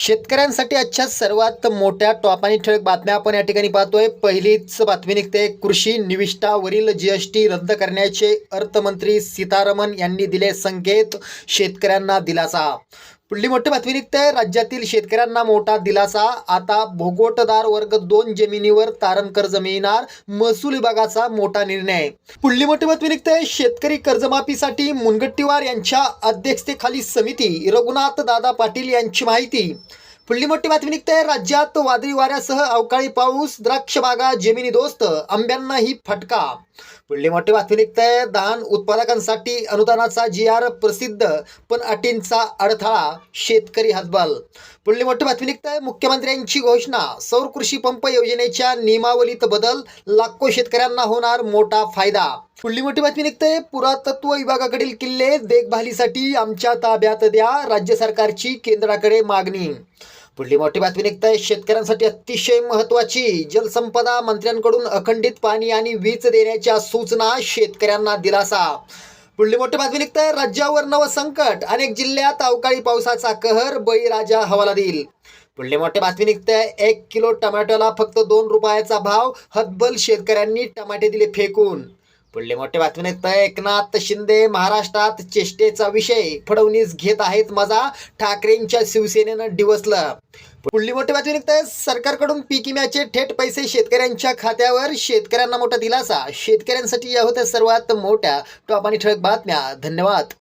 शेतकऱ्यांसाठी आजच्या सर्वात मोठ्या टॉप आणि ठळक बातम्या आपण या ठिकाणी पाहतोय. पहिलीच बातमी निघते. कृषी निविष्ठावरील जीएसटी रद्द करण्याचे अर्थमंत्री सीतारामन यांनी दिले संकेत. शेतकऱ्यांना दिलासा. पुढली मोठी बातमी निघते. राज्यातील शेतकऱ्यांना मोठा दिलासा. आता भोगोटदार वर्ग दोन जमिनीवर तारण कर्ज मिळणार. महसूल विभागाचा मोठा निर्णय. पुढली मोठी बातमी निघते. शेतकरी कर्जमाफीसाठी मुनगट्टीवार यांच्या अध्यक्षतेखाली समिती. रघुनाथ दादा पाटील यांची माहिती. पुढली मोठी बातमी निघते. राज्यात वादळी वाऱ्यासह अवकाळी पाऊस द्राक्ष बागा जमिनी दोस्त आंब्यांनाही फटका. पुढली मोठी बातमी निघते. धान उत्पादकांसाठी अनुदानाचा जी आर प्रसिद्ध पण अटींचा अडथळा शेतकरी हतबल. पुढली मोठी बातमी निघते. मुख्यमंत्र्यांची घोषणा सौर कृषी पंप योजनेच्या नियमावलीत बदल लाखो शेतकऱ्यांना होणार मोठा फायदा. पुढली मोठी बातमी निघते. पुरातत्व विभागाकडील किल्ले देखभालीसाठी आमच्या ताब्यात द्या. राज्य सरकारची केंद्राकडे मागणी. पुढली मोठी बातमी निघते शेतकऱ्यांसाठी अतिशय महत्वाची जलसंपदा मंत्र्यांकडून अखंडित पाणी आणि वीज देण्याच्या सूचना शेतकऱ्यांना दिलासा. पुढली मोठी बातमी निघते राज्यावर नव संकट. अनेक जिल्ह्यात अवकाळी पावसाचा कहर बळीराजा हवाला देईल. पुढली मोठी बातमी निघते एक किलो टोमॅटोला फक्त दोन रुपयाचा भाव. हतबल शेतकऱ्यांनी टमाटे दिले फेकून. पुढली मोठे बातमी निघते एकनाथ शिंदे महाराष्ट्रात चेष्टेचा विषय. फडणवीस घेत आहेत मजा. ठाकरेंच्या शिवसेनेनं डिवसलं. पुढली मोठी बातमी निघते. सरकारकडून पीक विम्याचे थेट पैसे शेतकऱ्यांच्या खात्यावर. शेतकऱ्यांना मोठा दिलासा. शेतकऱ्यांसाठी या होत्या सर्वात मोठ्या टॉप आणि ठळक बातम्या. धन्यवाद.